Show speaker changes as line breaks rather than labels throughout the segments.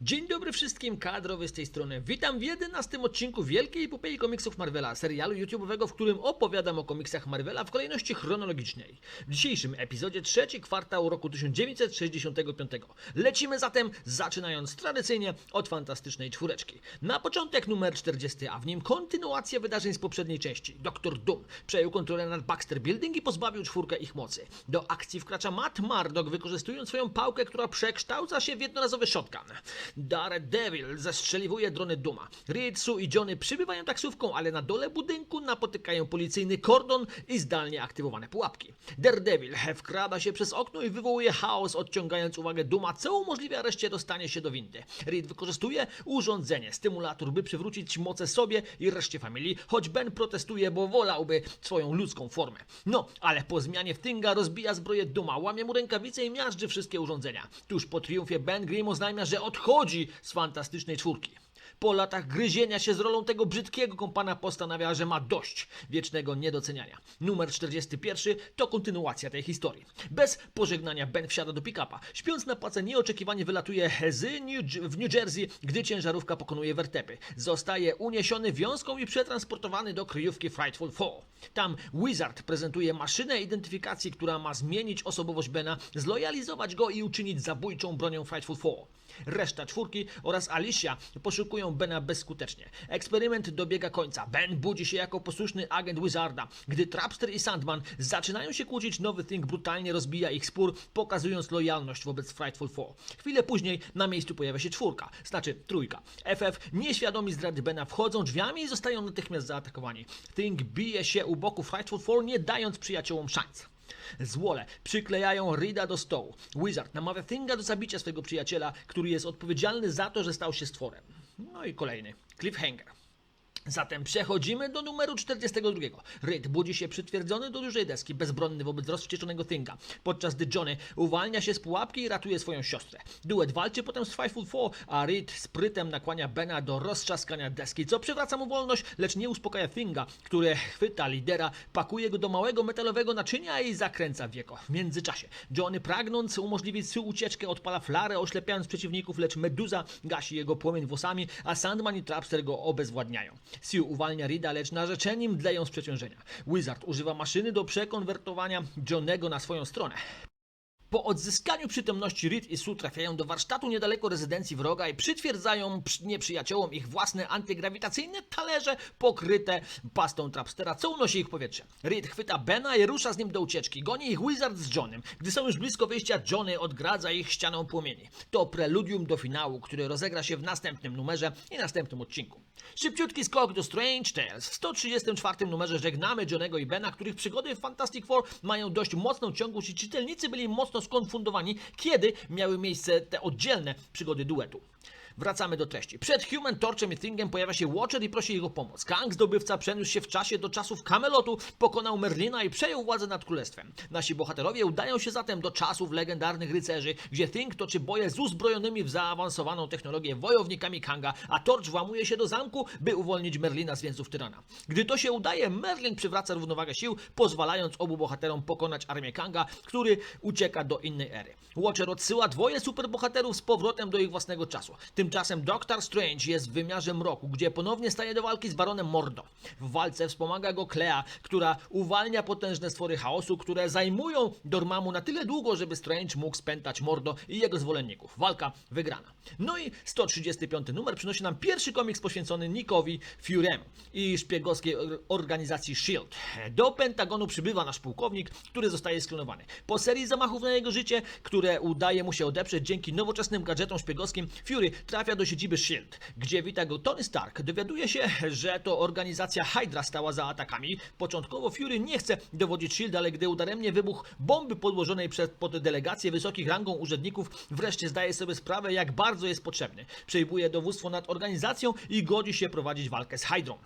Dzień dobry wszystkim, kadrowy z tej strony. Witam w 11 odcinku Wielkiej Epopei komiksów Marvela, serialu YouTube'owego, w którym opowiadam o komiksach Marvela w kolejności chronologicznej. W dzisiejszym epizodzie trzeci kwartał roku 1965. Lecimy zatem, zaczynając tradycyjnie od fantastycznej czwóreczki. Na początek numer 40, a w nim kontynuacja wydarzeń z poprzedniej części. Doktor Doom przejął kontrolę nad Baxter Building i pozbawił czwórkę ich mocy. Do akcji wkracza Matt Murdock, wykorzystując swoją pałkę, która przekształca się w jednorazowy shotgun. Daredevil zestrzeliwuje drony Duma. Sue i Johnny przybywają taksówką, ale na dole budynku napotykają policyjny kordon i zdalnie aktywowane pułapki. Daredevil wkrada się przez okno i wywołuje chaos, odciągając uwagę Duma, co umożliwia reszcie dostanie się do windy. Reed wykorzystuje urządzenie, stymulator, by przywrócić moce sobie i reszcie familii, choć Ben protestuje, bo wolałby swoją ludzką formę. No, ale po zmianie w Tinga rozbija zbroję Duma, łamie mu rękawice i miażdży wszystkie urządzenia. Tuż po triumfie Ben Grimm oznajmia, że odchodzi z fantastycznej czwórki. Po latach gryzienia się z rolą tego brzydkiego kompana postanawia, że ma dość wiecznego niedoceniania. Numer 41 to kontynuacja tej historii. Bez pożegnania Ben wsiada do pick-upa. Śpiąc na pace nieoczekiwanie wylatuje z New, w New Jersey, gdy ciężarówka pokonuje wertepy. Zostaje uniesiony wiązką i przetransportowany do kryjówki Frightful Four. Tam Wizard prezentuje maszynę identyfikacji, która ma zmienić osobowość Bena, zlojalizować go i uczynić zabójczą bronią Frightful Four. Reszta czwórki oraz Alicia poszukują Bena bezskutecznie. Eksperyment dobiega końca. Ben budzi się jako posłuszny agent Wizarda. Gdy Trapster i Sandman zaczynają się kłócić, nowy Thing brutalnie rozbija ich spór, pokazując lojalność wobec Frightful Four. Chwilę później na miejscu pojawia się czwórka, znaczy trójka. FF, nieświadomi zdrady Bena, wchodzą drzwiami i zostają natychmiast zaatakowani. Thing bije się u boku Frightful Four, nie dając przyjaciołom szans. Złole przyklejają Rida do stołu. Wizard namawia Thinga do zabicia swojego przyjaciela, który jest odpowiedzialny za to, że stał się stworem. No i kolejny cliffhanger. Zatem przechodzimy do numeru 42. Reed budzi się przytwierdzony do dużej deski, bezbronny wobec rozwścieczonego Thinga, podczas gdy Johnny uwalnia się z pułapki i ratuje swoją siostrę. Duet walczy potem z Fightful Four, a Reed sprytem nakłania Bena do roztrzaskania deski, co przywraca mu wolność, lecz nie uspokaja Thinga, który chwyta lidera, pakuje go do małego metalowego naczynia i zakręca wieko. W międzyczasie Johnny pragnąc umożliwić Sue ucieczkę odpala flarę, oślepiając przeciwników, lecz Meduza gasi jego płomień włosami, a Sandman i Trapster go obezwładniają. Sue uwalnia Rida, lecz narzeczeni mdleją z przeciążenia. Wizard używa maszyny do przekonwertowania Johnego na swoją stronę. Po odzyskaniu przytomności Reed i Sue trafiają do warsztatu niedaleko rezydencji wroga i przytwierdzają przy- nieprzyjaciołom ich własne antygrawitacyjne talerze pokryte pastą Trapstera, co unosi ich powietrze. Reed chwyta Bena i rusza z nim do ucieczki. Goni ich Wizard z Johnem. Gdy są już blisko wyjścia, Johnny odgradza ich ścianą płomieni. To preludium do finału, który rozegra się w następnym numerze i następnym odcinku. Szybciutki skok do Strange Tales. W 134 numerze żegnamy Johnego i Bena, których przygody w Fantastic Four mają dość mocną ciągłość i czytelnicy byli mocno skonfundowani, kiedy miały miejsce te oddzielne przygody duetu. Wracamy do treści. Przed Human Torchem i Thingem pojawia się Watcher i prosi ich o pomoc. Kang zdobywca przeniósł się w czasie do czasów Camelotu, pokonał Merlina i przejął władzę nad królestwem. Nasi bohaterowie udają się zatem do czasów legendarnych rycerzy, gdzie Thing toczy boje z uzbrojonymi w zaawansowaną technologię wojownikami Kanga, a Torch włamuje się do zamku, by uwolnić Merlina z więzów tyrana. Gdy to się udaje, Merlin przywraca równowagę sił, pozwalając obu bohaterom pokonać armię Kanga, który ucieka do innej ery. Watcher odsyła dwoje superbohaterów z powrotem do ich własnego czasu. Tymczasem Doctor Strange jest w wymiarze mroku, gdzie ponownie staje do walki z Baronem Mordo. W walce wspomaga go Clea, która uwalnia potężne stwory chaosu, które zajmują Dormammu na tyle długo, żeby Strange mógł spętać Mordo i jego zwolenników. Walka wygrana. No i 135 numer przynosi nam pierwszy komiks poświęcony Nickowi Furemu i szpiegowskiej or- organizacji SHIELD. Do Pentagonu przybywa nasz pułkownik, który zostaje sklonowany. Po serii zamachów na jego życie, które udaje mu się odeprzeć dzięki nowoczesnym gadżetom szpiegowskim, Fury trafia do siedziby SHIELD, gdzie wita go Tony Stark. Dowiaduje się, że to organizacja Hydra stała za atakami. Początkowo Fury nie chce dowodzić SHIELD, ale gdy udaremnie wybuch bomby podłożonej przez, pod delegację wysokich rangą urzędników, wreszcie zdaje sobie sprawę, jak bardzo jest potrzebny. Przejmuje dowództwo nad organizacją i godzi się prowadzić walkę z Hydrą.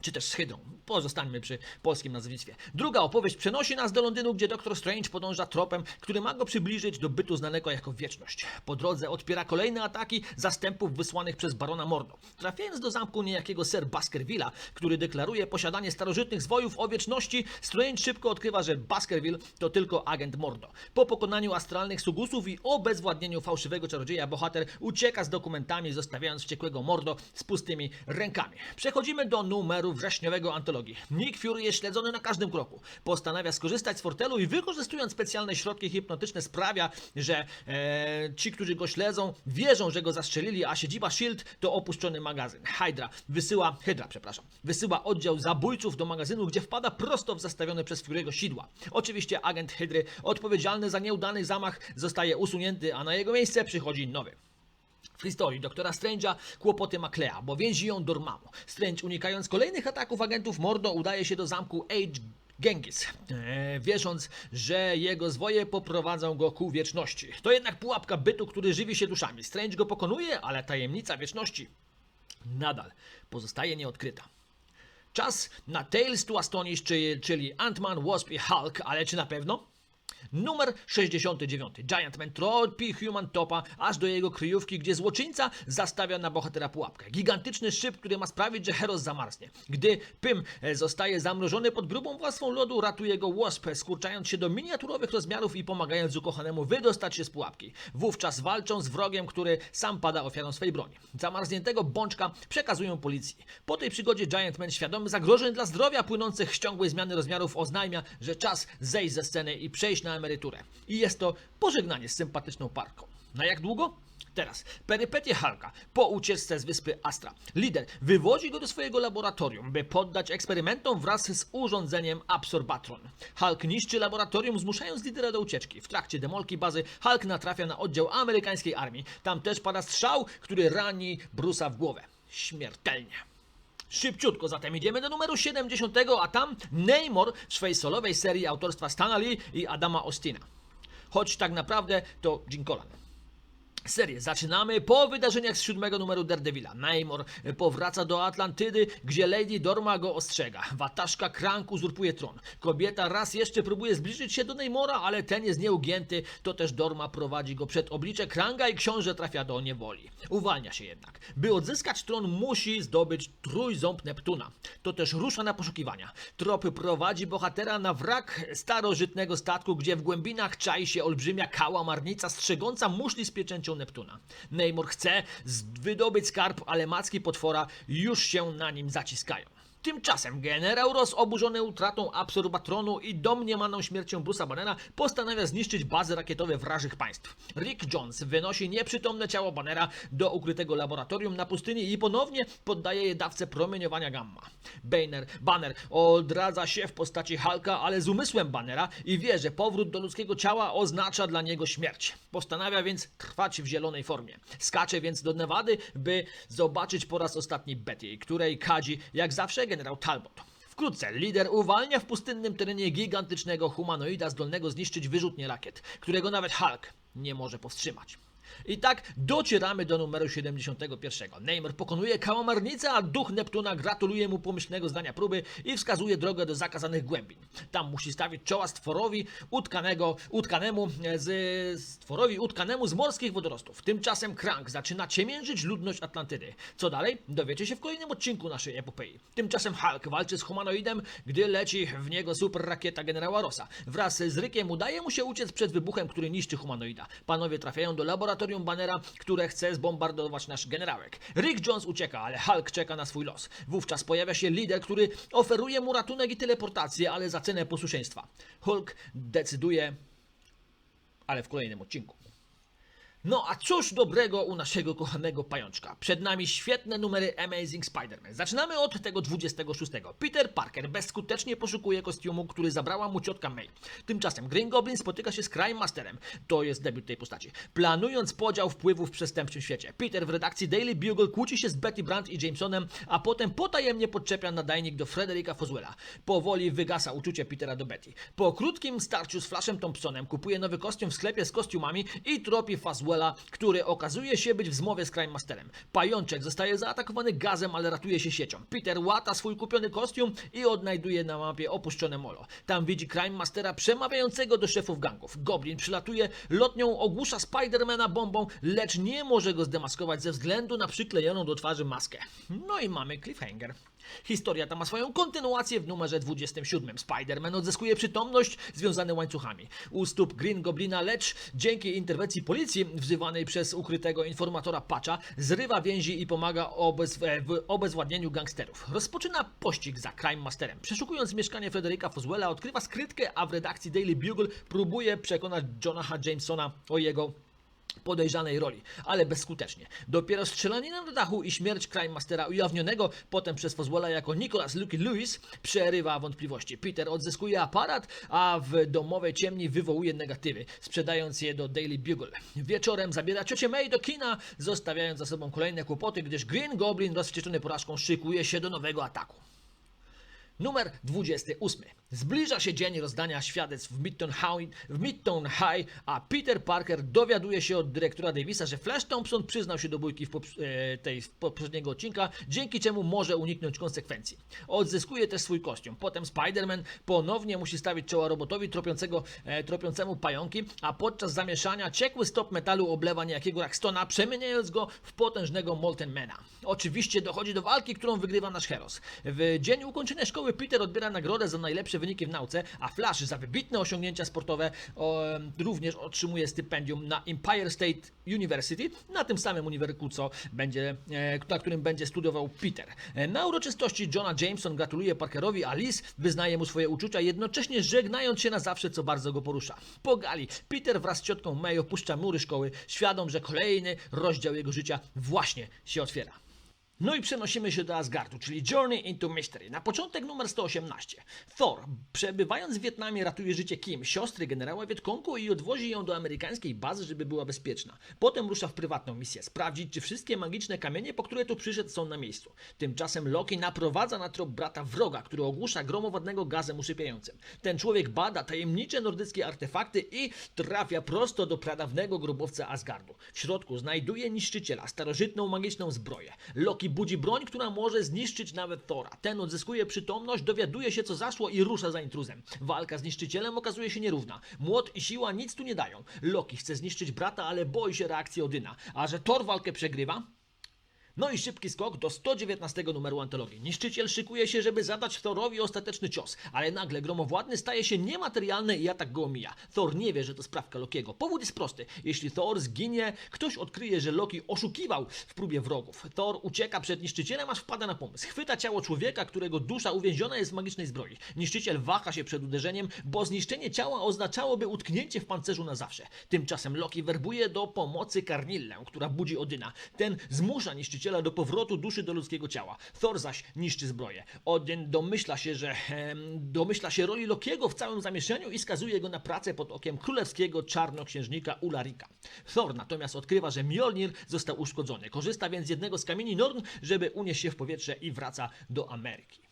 Czy też Hydrą. Pozostańmy przy polskim nazwisku. Druga opowieść przenosi nas do Londynu, gdzie Doktor Strange podąża tropem, który ma go przybliżyć do bytu znanego jako wieczność. Po drodze odpiera kolejne ataki zastępów wysłanych przez barona Mordo. Trafiając do zamku niejakiego Sir Baskervilla, który deklaruje posiadanie starożytnych zwojów o wieczności, Strange szybko odkrywa, że Baskerville to tylko agent Mordo. Po pokonaniu astralnych sugusów i obezwładnieniu fałszywego czarodzieja, bohater ucieka z dokumentami, zostawiając wściekłego Mordo z pustymi rękami. Przechodzimy do numeru wrześniowego antologii. Nick Fury jest śledzony na każdym kroku. Postanawia skorzystać z fortelu i wykorzystując specjalne środki hipnotyczne sprawia, że e, ci, którzy go śledzą, wierzą, że go zastrzelili, a siedziba SHIELD to opuszczony magazyn. Hydra wysyła, Hydra, przepraszam, wysyła oddział zabójców do magazynu, gdzie wpada prosto w zastawione przez Fury'ego sidła. Oczywiście agent Hydry, odpowiedzialny za nieudany zamach, zostaje usunięty, a na jego miejsce przychodzi nowy. W historii doktora Strange'a kłopoty ma Clea, bo więzi ją Dormammu. Strange unikając kolejnych ataków agentów Mordo udaje się do zamku Age Genghis, e, wierząc, że jego zwoje poprowadzą go ku wieczności. To jednak pułapka bytu, który żywi się duszami. Strange go pokonuje, ale tajemnica wieczności nadal pozostaje nieodkryta. Czas na Tales to Astonish, czyli, czyli Ant-Man, Wasp i Hulk, ale czy na pewno? Numer 69. Giant Man tropi Human Topa aż do jego kryjówki, gdzie złoczyńca zastawia na bohatera pułapkę. Gigantyczny szyb, który ma sprawić, że Heros zamarznie. Gdy Pym e, zostaje zamrożony pod grubą warstwą lodu, ratuje go Wasp, skurczając się do miniaturowych rozmiarów i pomagając ukochanemu wydostać się z pułapki. Wówczas walczą z wrogiem, który sam pada ofiarą swej broni. Zamarzniętego bączka przekazują policji. Po tej przygodzie Giant Man, świadomy zagrożeń dla zdrowia płynących z ciągłej zmiany rozmiarów, oznajmia, że czas zejść ze sceny i przejść na emeryturę. I jest to pożegnanie z sympatyczną parką. Na jak długo? Teraz, perypetie Hulka po ucieczce z wyspy Astra. Lider wywodzi go do swojego laboratorium, by poddać eksperymentom wraz z urządzeniem Absorbatron. Hulk niszczy laboratorium, zmuszając lidera do ucieczki. W trakcie demolki bazy Hulk natrafia na oddział amerykańskiej armii. Tam też pada strzał, który rani Brusa w głowę. Śmiertelnie. Szybciutko zatem idziemy do numeru 70, a tam Namor w swojej solowej serii autorstwa Stana Lee i Adama Austina. Choć tak naprawdę to Jim Collan. Serię zaczynamy po wydarzeniach z siódmego numeru Daredevila. Namor powraca do Atlantydy, gdzie Lady Dorma go ostrzega. Wataszka Krank uzurpuje tron. Kobieta raz jeszcze próbuje zbliżyć się do Namora, ale ten jest nieugięty. To też Dorma prowadzi go przed oblicze Kranga i książę trafia do niewoli. Uwalnia się jednak. By odzyskać tron musi zdobyć trójząb Neptuna. To też rusza na poszukiwania. Trop prowadzi bohatera na wrak starożytnego statku, gdzie w głębinach czai się olbrzymia kałamarnica strzegąca muszli z pieczęcią Neptuna. Namor chce wydobyć skarb, ale macki potwora już się na nim zaciskają. Tymczasem generał Ross, oburzony utratą absorbatronu i domniemaną śmiercią Bruce'a Bannera, postanawia zniszczyć bazy rakietowe wrażych państw. Rick Jones wynosi nieprzytomne ciało Bannera do ukrytego laboratorium na pustyni i ponownie poddaje je dawce promieniowania gamma. Banner, Banner odradza się w postaci Hulka, ale z umysłem Bannera i wie, że powrót do ludzkiego ciała oznacza dla niego śmierć. Postanawia więc trwać w zielonej formie. Skacze więc do Nevady, by zobaczyć po raz ostatni Betty, której kadzi jak zawsze generał Talbot. Wkrótce lider uwalnia w pustynnym terenie gigantycznego humanoida zdolnego zniszczyć wyrzutnie rakiet, którego nawet Hulk nie może powstrzymać. I tak docieramy do numeru 71. Neymar pokonuje kałamarnicę, a duch Neptuna gratuluje mu pomyślnego zdania próby i wskazuje drogę do zakazanych głębin. Tam musi stawić czoła stworowi utkanego, utkanemu z, stworowi utkanemu z morskich wodorostów. Tymczasem Krang zaczyna ciemiężyć ludność Atlantydy. Co dalej? Dowiecie się w kolejnym odcinku naszej epopei. Tymczasem Hulk walczy z humanoidem, gdy leci w niego super rakieta generała Rossa. Wraz z Rykiem udaje mu się uciec przed wybuchem, który niszczy humanoida. Panowie trafiają do laboratorium Bannera, które chce zbombardować nasz generałek. Rick Jones ucieka, ale Hulk czeka na swój los. Wówczas pojawia się lider, który oferuje mu ratunek i teleportację, ale za cenę posłuszeństwa. Hulk decyduje, ale w kolejnym odcinku. No a cóż dobrego u naszego kochanego pajączka? Przed nami świetne numery Amazing Spider-Man. Zaczynamy od tego 26. Peter Parker bezskutecznie poszukuje kostiumu, który zabrała mu ciotka May. Tymczasem Green Goblin spotyka się z Crime Masterem. To jest debiut tej postaci. Planując podział wpływów w przestępczym świecie. Peter w redakcji Daily Bugle kłóci się z Betty Brandt i Jamesonem, a potem potajemnie podczepia nadajnik do Fredericka Foswella. Powoli wygasa uczucie Petera do Betty. Po krótkim starciu z Flashem Thompsonem kupuje nowy kostium w sklepie z kostiumami i tropi Foswella Foswella, który okazuje się być w zmowie z Crime Masterem. Pajączek zostaje zaatakowany gazem, ale ratuje się siecią. Peter łata swój kupiony kostium i odnajduje na mapie opuszczone molo. Tam widzi Crime Mastera przemawiającego do szefów gangów. Goblin przylatuje lotnią, ogłusza Spidermana bombą, lecz nie może go zdemaskować ze względu na przyklejoną do twarzy maskę. No i mamy cliffhanger. Historia ta ma swoją kontynuację w numerze 27. Spider-Man odzyskuje przytomność związany łańcuchami u stóp Green Goblina, lecz dzięki interwencji policji wzywanej przez ukrytego informatora Patcha zrywa więzi i pomaga obez, w obezwładnieniu gangsterów. Rozpoczyna pościg za Crime Masterem. Przeszukując mieszkanie Frederica Foswella odkrywa skrytkę, a w redakcji Daily Bugle próbuje przekonać Jonaha Jamesona o jego podejrzanej roli, ale bezskutecznie. Dopiero strzelanina do dachu i śmierć Crime Mastera ujawnionego potem przez Foswella jako Nicholas Lucky Lewis przerywa wątpliwości. Peter odzyskuje aparat, a w domowej ciemni wywołuje negatywy, sprzedając je do Daily Bugle. Wieczorem zabiera ciocię May do kina, zostawiając za sobą kolejne kłopoty, gdyż Green Goblin rozwścieczony porażką szykuje się do nowego ataku. Numer 28. Zbliża się dzień rozdania świadectw w Midtown High, w Midtown High, a Peter Parker dowiaduje się od dyrektora Davisa, że Flash Thompson przyznał się do bójki w e, tej w poprzedniego odcinka, dzięki czemu może uniknąć konsekwencji. Odzyskuje też swój kostium. Potem Spider-Man ponownie musi stawić czoła robotowi tropiącego, e, tropiącemu pająki, a podczas zamieszania ciekły stop metalu oblewa niejakiego Raxtona, przemieniając go w potężnego Molten Mana. Oczywiście dochodzi do walki, którą wygrywa nasz Heros. W dzień ukończenia szkoły Peter odbiera nagrodę za najlepsze wyniki w nauce, a Flash za wybitne osiągnięcia sportowe o, również otrzymuje stypendium na Empire State University, na tym samym uniwersytecie, co będzie, e, na którym będzie studiował Peter. E, Na uroczystości Johna Jameson gratuluje Parkerowi, a Liz wyznaje mu swoje uczucia, jednocześnie żegnając się na zawsze, co bardzo go porusza. Po gali Peter wraz z ciotką May opuszcza mury szkoły, świadom, że kolejny rozdział jego życia właśnie się otwiera. No i przenosimy się do Asgardu, czyli Journey into Mystery. Na początek numer 118. Thor, przebywając w Wietnamie, ratuje życie Kim, siostry generała Wietkongu i odwozi ją do amerykańskiej bazy, żeby była bezpieczna. Potem rusza w prywatną misję, sprawdzić, czy wszystkie magiczne kamienie, po które tu przyszedł, są na miejscu. Tymczasem Loki naprowadza na trop brata wroga, który ogłusza gromowodnego gazem usypiającym. Ten człowiek bada tajemnicze nordyckie artefakty i trafia prosto do pradawnego grobowca Asgardu. W środku znajduje niszczyciela, starożytną magiczną zbroję. Loki budzi broń, która może zniszczyć nawet Thora. Ten odzyskuje przytomność, dowiaduje się co zaszło i rusza za intruzem. Walka z niszczycielem okazuje się nierówna. Młot i siła nic tu nie dają. Loki chce zniszczyć brata, ale boi się reakcji Odyna. A że Thor walkę przegrywa, no i szybki skok do 119 numeru antologii. Niszczyciel szykuje się, żeby zadać Thorowi ostateczny cios, ale nagle gromowładny staje się niematerialny i atak go omija. Thor nie wie, że to sprawka Lokiego. Powód jest prosty. Jeśli Thor zginie, ktoś odkryje, że Loki oszukiwał w próbie wrogów. Thor ucieka przed niszczycielem, aż wpada na pomysł. Chwyta ciało człowieka, którego dusza uwięziona jest w magicznej zbroi. Niszczyciel waha się przed uderzeniem, bo zniszczenie ciała oznaczałoby utknięcie w pancerzu na zawsze. Tymczasem Loki werbuje do pomocy Karnillę, która budzi Odyna. Ten zmusza niszczyciela do powrotu duszy do ludzkiego ciała. Thor zaś niszczy zbroję. Odyn domyśla się, że em, domyśla się roli Lokiego w całym zamieszaniu i skazuje go na pracę pod okiem królewskiego czarnoksiężnika Ularika. Thor natomiast odkrywa, że Mjolnir został uszkodzony. Korzysta więc z jednego z kamieni Norn, żeby unieść się w powietrze i wraca do Ameryki.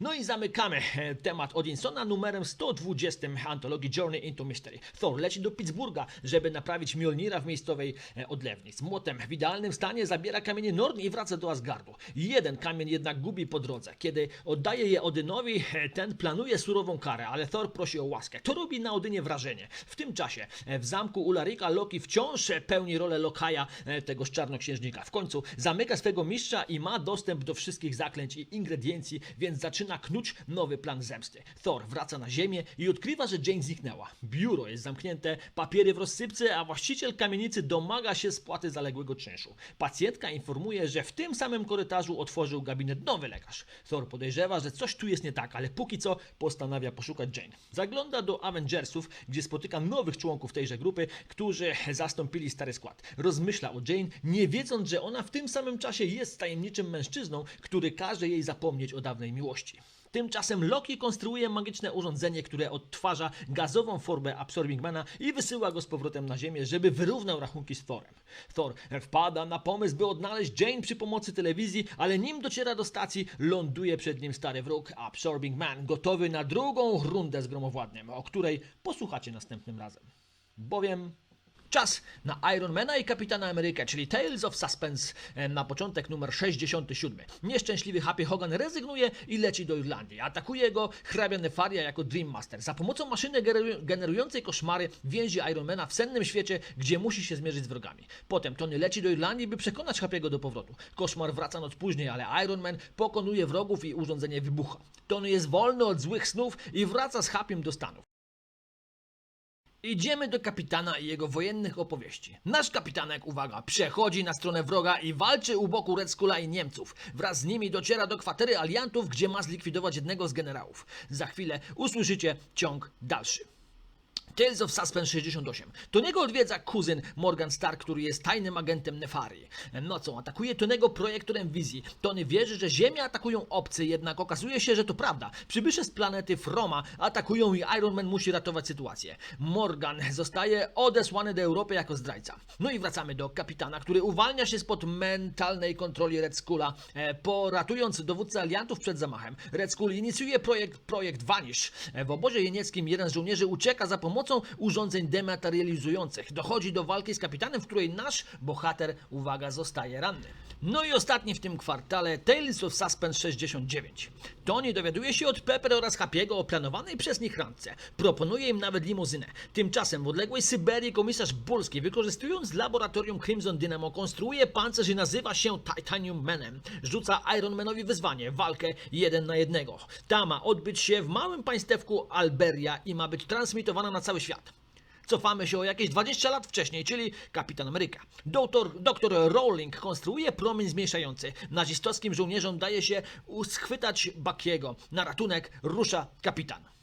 No i zamykamy e, temat Odinsona numerem 120 antologii Journey into Mystery. Thor leci do Pittsburgha, żeby naprawić Mjolnira w miejscowej e, odlewni. Z młotem w idealnym stanie zabiera kamienie Norn i wraca do Asgardu. Jeden kamień jednak gubi po drodze. Kiedy oddaje je Odynowi, e, ten planuje surową karę, ale Thor prosi o łaskę. To robi na Odynie wrażenie. W tym czasie w zamku Ularika Loki wciąż pełni rolę lokaja tegoż czarnoksiężnika. W końcu zamyka swego mistrza i ma dostęp do wszystkich zaklęć i ingrediencji, więc zaczyna knuć nowy plan zemsty. Thor wraca na ziemię i odkrywa, że Jane zniknęła. Biuro jest zamknięte, papiery w rozsypce, a właściciel kamienicy domaga się spłaty zaległego czynszu. Pacjentka informuje, że w tym samym korytarzu otworzył gabinet nowy lekarz. Thor podejrzewa, że coś tu jest nie tak, ale póki co postanawia poszukać Jane. Zagląda do Avengersów, gdzie spotyka nowych członków tejże grupy, którzy zastąpili stary skład. Rozmyśla o Jane, nie wiedząc, że ona w tym samym czasie jest tajemniczym mężczyzną, który każe jej zapomnieć o dawnej miłości. Tymczasem Loki konstruuje magiczne urządzenie, które odtwarza gazową formę Absorbingmana i wysyła go z powrotem na Ziemię, żeby wyrównał rachunki z Thorem. Thor wpada na pomysł, by odnaleźć Jane przy pomocy telewizji, ale nim dociera do stacji, ląduje przed nim stary wróg Absorbing Man, gotowy na drugą rundę z gromowładnym, o której posłuchacie następnym razem. Bowiem Czas na Ironmana i Kapitana Amerykę, czyli Tales of Suspense e, na początek numer 67. Nieszczęśliwy Happy Hogan rezygnuje i leci do Irlandii. Atakuje go hrabia Nefaria jako Dream Master. Za pomocą maszyny generu- generującej koszmary więzi Ironmana w sennym świecie, gdzie musi się zmierzyć z wrogami. Potem Tony leci do Irlandii, by przekonać Happy'ego do powrotu. Koszmar wraca noc później, ale Iron Man pokonuje wrogów i urządzenie wybucha. Tony jest wolny od złych snów i wraca z Happym do Stanów. Idziemy do kapitana i jego wojennych opowieści. Nasz kapitanek, uwaga, przechodzi na stronę wroga i walczy u boku Red Skulla i Niemców. Wraz z nimi dociera do kwatery aliantów, gdzie ma zlikwidować jednego z generałów. Za chwilę usłyszycie ciąg dalszy. Tales of Suspense 68. Tony'ego odwiedza kuzyn Morgan Stark, który jest tajnym agentem Nefarii. Nocą atakuje Tonego projektorem wizji. Tony wierzy, że Ziemię atakują obcy, jednak okazuje się, że to prawda. Przybysze z planety Froma atakują i Iron Man musi ratować sytuację. Morgan zostaje odesłany do Europy jako zdrajca. No i wracamy do kapitana, który uwalnia się spod mentalnej kontroli Red Skulla, e, poratując dowódcę aliantów przed zamachem. Red Skull inicjuje projekt, projekt Vanish. E, W obozie jenieckim jeden z żołnierzy ucieka za pomocą urządzeń dematerializujących. Dochodzi do walki z kapitanem, w której nasz bohater, uwaga, zostaje ranny. No i ostatni w tym kwartale Tales of Suspense 69. Tony dowiaduje się od Pepper oraz Happy'ego o planowanej przez nich randce. Proponuje im nawet limuzynę. Tymczasem w odległej Syberii komisarz Bulski, wykorzystując laboratorium Crimson Dynamo, konstruuje pancerz i nazywa się Titanium Manem. Rzuca Iron Manowi wyzwanie, walkę jeden na jednego. Ta ma odbyć się w małym państewku Alberia i ma być transmitowana na cały świat. Cofamy się o jakieś 20 lat wcześniej, czyli Kapitan Ameryka. Doktor, doktor Rowling konstruuje promień zmniejszający. Nazistowskim żołnierzom daje się schwytać Bakiego. Na ratunek rusza kapitan.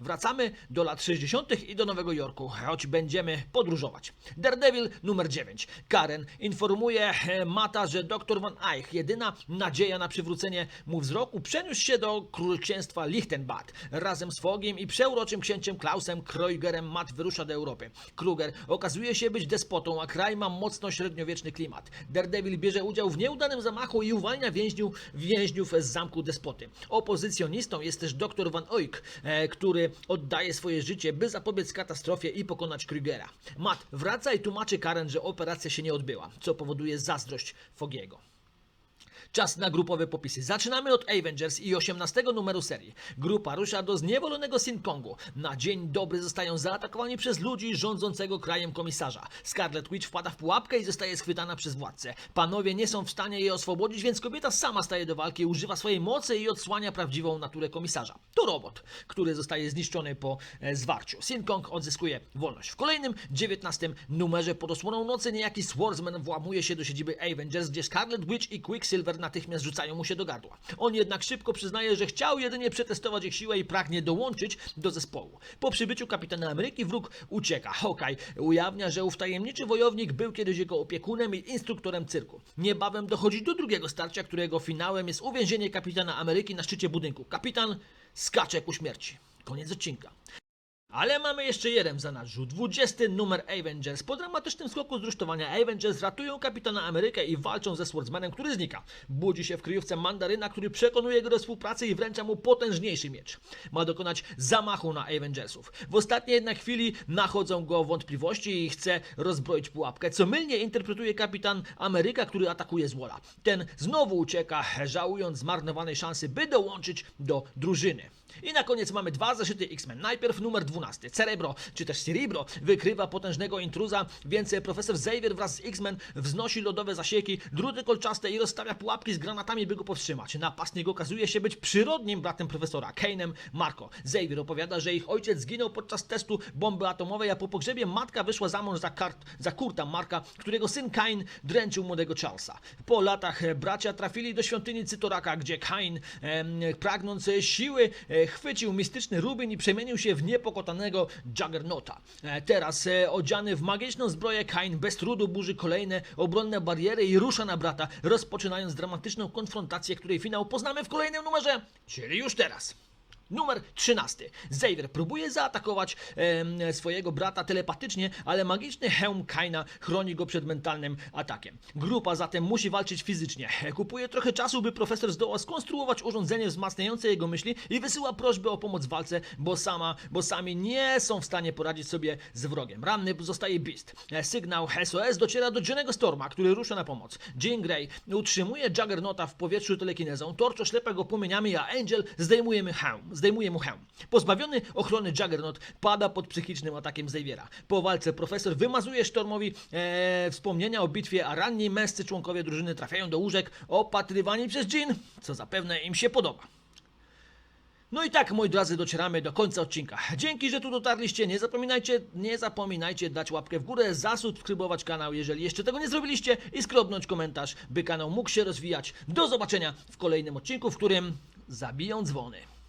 Wracamy do lat 60. i do Nowego Jorku, choć będziemy podróżować. Daredevil numer 9. Karen informuje Mata, że dr Van Eyck, jedyna nadzieja na przywrócenie mu wzroku, przeniósł się do Królestwa Lichtenbad. Razem z Fogiem i przeuroczym księciem Klausem Kreugerem Matt wyrusza do Europy. Kruger okazuje się być despotą, a kraj ma mocno średniowieczny klimat. Daredevil bierze udział w nieudanym zamachu i uwalnia więźniów, więźniów z zamku despoty. Opozycjonistą jest też dr Van Eyck, e, oddaje swoje życie, by zapobiec katastrofie i pokonać Krugera. Matt wraca i tłumaczy Karen, że operacja się nie odbyła, co powoduje zazdrość Fogiego. Czas na grupowe popisy. Zaczynamy od Avengers i 18 numeru serii. Grupa rusza do zniewolonego Sinkongu. Na dzień dobry zostają zaatakowani przez ludzi rządzącego krajem komisarza. Scarlet Witch wpada w pułapkę i zostaje schwytana przez władcę. Panowie nie są w stanie jej oswobodzić, więc kobieta sama staje do walki, używa swojej mocy i odsłania prawdziwą naturę komisarza. To robot, który zostaje zniszczony po e, zwarciu. Sinkong odzyskuje wolność. W kolejnym, 19 numerze pod osłoną nocy niejaki Swordsman włamuje się do siedziby Avengers, gdzie Scarlet Witch i Quicksilver natychmiast rzucają mu się do gardła. On jednak szybko przyznaje, że chciał jedynie przetestować ich siłę i pragnie dołączyć do zespołu. Po przybyciu kapitana Ameryki wróg ucieka. Hawkeye ujawnia, że ów tajemniczy wojownik był kiedyś jego opiekunem i instruktorem cyrku. Niebawem dochodzi do drugiego starcia, którego finałem jest uwięzienie kapitana Ameryki na szczycie budynku. Kapitan skacze ku śmierci. Koniec odcinka. Ale mamy jeszcze jeden w zanadrzu. 20 numer Avengers. Po dramatycznym skoku z rusztowania Avengers ratują kapitana Amerykę i walczą ze Swordsmanem, który znika. Budzi się w kryjówce Mandaryna, który przekonuje go do współpracy i wręcza mu potężniejszy miecz. Ma dokonać zamachu na Avengersów. W ostatniej jednak chwili nachodzą go wątpliwości i chce rozbroić pułapkę, co mylnie interpretuje kapitan Ameryka, który atakuje z wola. Ten znowu ucieka, żałując zmarnowanej szansy, by dołączyć do drużyny. I na koniec mamy dwa zeszyty X-Men. Najpierw numer 12. Cerebro, czy też Cerebro, wykrywa potężnego intruza, więc profesor Xavier wraz z X-Men wznosi lodowe zasieki, druty kolczaste i rozstawia pułapki z granatami, by go powstrzymać. Napastnik okazuje się być przyrodnim bratem profesora, Kane'em Marco. Xavier opowiada, że ich ojciec zginął podczas testu bomby atomowej, a po pogrzebie matka wyszła za mąż za, kart, za Kurta Marka, którego syn Kain dręczył młodego Charlesa. Po latach e, bracia trafili do świątyni Cytoraka, gdzie Kain, em, pragnąc e, siły, e, chwycił mistyczny rubin i przemienił się w niepokonanego Juggernauta. E, Teraz e, odziany w magiczną zbroję Kain bez trudu burzy kolejne obronne bariery i rusza na brata, rozpoczynając dramatyczną konfrontację, której finał poznamy w kolejnym numerze, czyli już teraz. Numer 13. Xavier próbuje zaatakować em, swojego brata telepatycznie, ale magiczny hełm Kaina chroni go przed mentalnym atakiem. Grupa zatem musi walczyć fizycznie. Kupuje trochę czasu, by profesor zdołał skonstruować urządzenie wzmacniające jego myśli i wysyła prośbę o pomoc w walce, bo, sama, bo sami nie są w stanie poradzić sobie z wrogiem. Ranny zostaje Beast. E, Sygnał SOS dociera do Johnny'ego Storma, który rusza na pomoc. Jean Grey utrzymuje Juggernauta w powietrzu telekinezą, Torczo ślepa go płomieniami, a Angel zdejmuje mu hełm. Zdejmuje mu hełm. Pozbawiony ochrony Juggernaut pada pod psychicznym atakiem Xaviera. Po walce profesor wymazuje Stormowi e, wspomnienia o bitwie, a ranni męscy członkowie drużyny trafiają do łóżek opatrywani przez Jean, co zapewne im się podoba. No i tak, moi drodzy, docieramy do końca odcinka. Dzięki, że tu dotarliście. Nie zapominajcie, nie zapominajcie dać łapkę w górę, zasubskrybować kanał, jeżeli jeszcze tego nie zrobiliście i skrobnąć komentarz, by kanał mógł się rozwijać. Do zobaczenia w kolejnym odcinku, w którym zabiją dzwony.